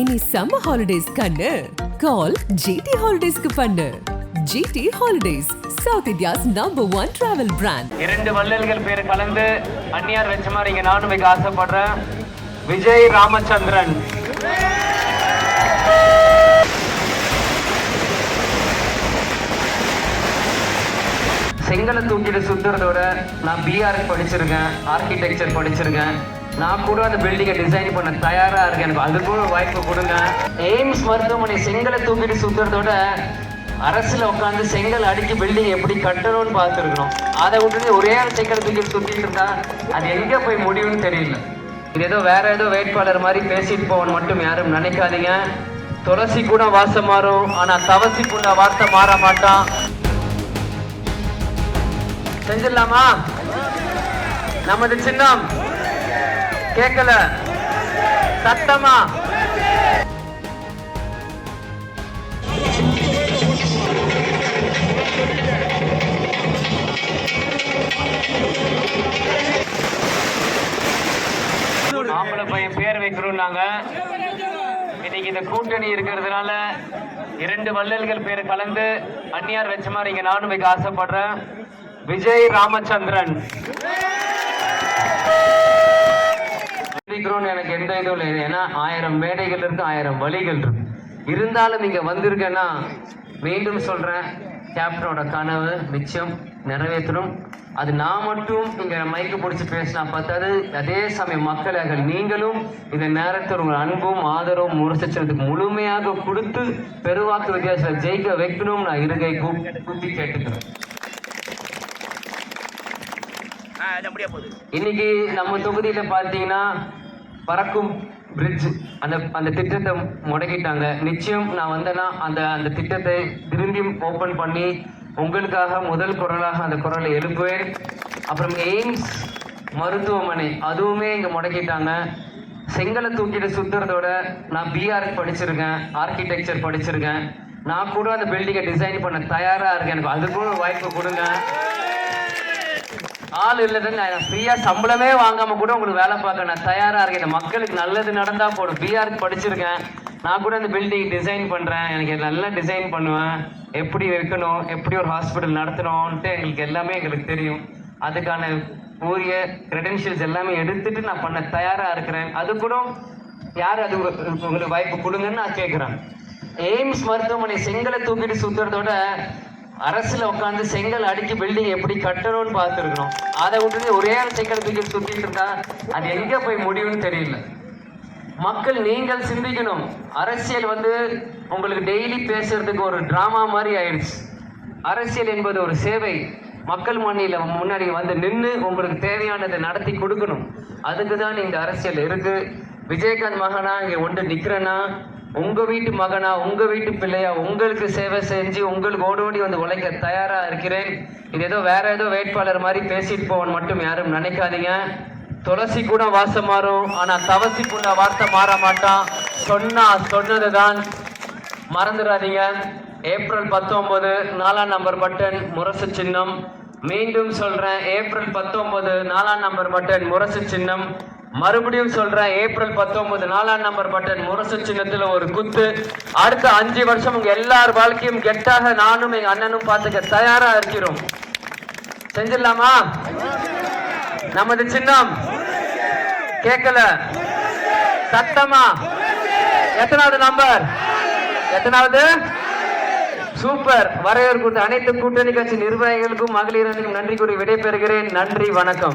இனி summer holidays கண்ணு. கால் GT ஹாலிடேஸ்க்கு பண்ணு. GT holidays South India's number one travel brand இரண்டு வள்ளல்கள் பேர் கலந்து அந்நியார் வச்ச மாதிரி இங்க நானும் வைக்க ஆசைப்படுறேன். விஜய் ராமச்சந்திரன். செங்கலை தூக்கிட்டு சுத்துறதோட நான் பிஆர் படிச்சிருக்கேன் ஆர்கிடெக்சர் படிச்சிருக்கேன். நான் கூட அந்த பில்டிங்கை டிசைன் பண்ண தயாராக இருக்கேன். எனக்கு அது கூட வாய்ப்பு கொடுங்க. எய்ம்ஸ் மருத்துவமனை செங்கலை தூக்கிட்டு சுத்துறதோட அரசில் உட்காந்து செங்கல் அடிச்சு பில்டிங் எப்படி கட்டணும்னு பார்த்துருக்கணும். அதை விட்டுட்டு ஒரே ஒரு செங்கல் தூக்கிட்டு சுற்றிட்டு இருந்தா அது எங்கே போய் முடியும்னு தெரியல. இது ஏதோ வேற ஏதோ வேட்பாளர் மாதிரி பேசிட்டு போவோன்னு மட்டும் யாரும் நினைக்காதீங்க. துளசி கூட வாசம் மாறும். ஆனால் தவசிக்குள்ள வார்த்தை மாற மாட்டான். செஞ்சிடலாமா? நமது சின்னம். கேட்கல. சத்தமா? ஆம்பளை பையன் பேர் வைக்கிறோம்னாங்க. இன்னைக்கு இந்த கூட்டணி இருக்கிறதுனால இரண்டு வள்ளல்கள் பேர் கலந்து அந்நியார் வச்ச மாதிரி இங்க நானும் வைக்க ஆசைப்படுறேன். விஜய் ராமச்சந்திரன். இருக்கிறோம்னு எனக்கு எந்த இதுவும் இல்லை. ஏன்னா ஆயிரம் மேடைகள் இருக்கு ஆயிரம் வழிகள் இருக்கு. இருந்தாலும் நீங்க வந்திருக்கேன்னா மீண்டும் சொல்றேன் கேப்டனோட கனவு நிச்சயம் நிறைவேற்றணும். அது நான் மட்டும் இங்க மைக்கு பிடிச்சி பேசினா பார்த்தாது அதே சமயம் மக்களாக நீங்களும் இந்த நேரத்தில் உங்கள் அன்பும் ஆதரவும் முரசச்சனத்துக்கு முழுமையாக கொடுத்து பெருவாக்கு வித்தியாசத்தில் ஜெயிக்க வைக்கணும் நான் இருகை கூப்பி கேட்டுக்கிறேன். இன்னைக்கு நம்ம தொகுதியில பாத்தீங்கன்னா பறக்கும் பிரிட்ஜ் அந்த அந்த திட்டத்தை முடக்கிட்டாங்க. நிச்சயம் நான் வந்தேன்னா அந்த அந்த திட்டத்தை திரும்பியும் ஓப்பன் பண்ணி உங்களுக்காக முதல் குரலாக அந்த குரலை எழுப்புவேன். அப்புறம் எய்ம்ஸ் மருத்துவமனை அதுவுமே இங்கே முடக்கிட்டாங்க. செங்கலை தூக்கிட்டு சுத்துறதோட நான் பிஆர் படிச்சிருக்கேன் ஆர்கிடெக்சர் படிச்சிருக்கேன். நான் கூட அந்த பில்டிங்கை டிசைன் பண்ண தயாராக இருக்கேன். எனக்கு அது வாய்ப்பு கொடுங்க. ஆள் இல்லைன்னு நான் ஃப்ரீயாக சம்பளமே வாங்காமல் கூட உங்களுக்கு வேலை பார்க்க நான் தயாராக இருக்கேன். மக்களுக்கு நல்லது நடந்தா போடும் பிஆர் படிச்சிருக்கேன். நான் கூட அந்த பில்டிங் டிசைன் பண்ணுறேன் எனக்கு நல்லா டிசைன் பண்ணுவேன். எப்படி வைக்கணும்? எப்படி ஒரு ஹாஸ்பிட்டல் நடத்தணும்ன்ட்டு எங்களுக்கு எல்லாமே எங்களுக்கு தெரியும். அதுக்கான உரிய கிரெடென்ஷியல்ஸ் எல்லாமே எடுத்துட்டு நான் பண்ண தயாராக இருக்கிறேன். அது கூட யார் அது உங்களுக்கு வாய்ப்பு கொடுங்கன்னு நான் கேட்குறேன் எய்ம்ஸ் மருத்துவமனை செங்கலை தூக்கிட்டு சுத்துறதோட அரசுல உட்காந்து செங்கல் அடிச்சு பில்டிங் எப்படி கட்டணும்னு பார்த்துருக்கணும். அதை விட்டுட்டு ஒரே ஒரு செங்கல் தூக்கி சுத்திட்டு இருந்தா அது எங்க போய் முடியும்னு தெரியல. மக்கள் நீங்கள் சிந்திக்கணும். அரசியல் வந்து உங்களுக்கு டெய்லி பேசுறதுக்கு ஒரு டிராமா மாதிரி ஆயிடுச்சு அரசியல் என்பது ஒரு சேவை. மக்கள் மண்ணில முன்னாடி வந்து நின்று உங்களுக்கு தேவையானதை நடத்தி கொடுக்கணும். அதுக்கு தான் இந்த அரசியல் இருக்கு. விஜயகாந்த் மகனா இங்கே ஒன்று நிற்கிறேன்னா உங்க வீட்டு மகனா உங்க வீட்டு பிள்ளையா உங்களுக்கு சேவை செஞ்சு உங்களுக்கு ஓடி ஓடி வந்து உழைக்க தயாரா இருக்கிறேன். இது ஏதோ வேற ஏதோ வேட்பாளர் மாதிரி பேசிட்டு போவன் மட்டும் யாரும் நினைக்காதீங்க. துளசி கூட வாசம் மாறும் ஆனா தவசிக்குள்ள கூட வார்த்தை மாற மாட்டான். சொன்னா சொன்னதுதான். மறந்துடாதீங்க. ஏப்ரல் பத்தொன்பது நாலாம் நம்பர் பட்டன் முரசு சின்னம். மீண்டும் சொல்றேன் ஏப்ரல் பத்தொன்பது நாலாம் நம்பர் பட்டன் முரசு சின்னம். மறுபடியும் சொல்றேன் ஏப்ரல் பத்தொன்பது நாலாம் நம்பர் பட்டன் முரசு சின்னத்துல ஒரு குத்து. அடுத்த அஞ்சு வருஷம் உங்க எல்லார் வாழ்க்கையும் கெட்டாக நானும் எங்க அண்ணனும் பார்த்துக்க தயாரா இருக்கிறோம். செஞ்சிடலாமா? நமது சின்னம் கேட்கல. சத்தமா? எத்தனாவது நம்பர் எத்தனாவது? சூப்பர். வரையர் அனைத்து கூட்டணி கட்சி நிர்வாகிகளுக்கும் மகளிர் அணிக்கும் நன்றி கூறி விடைபெறுகிறேன். நன்றி வணக்கம்.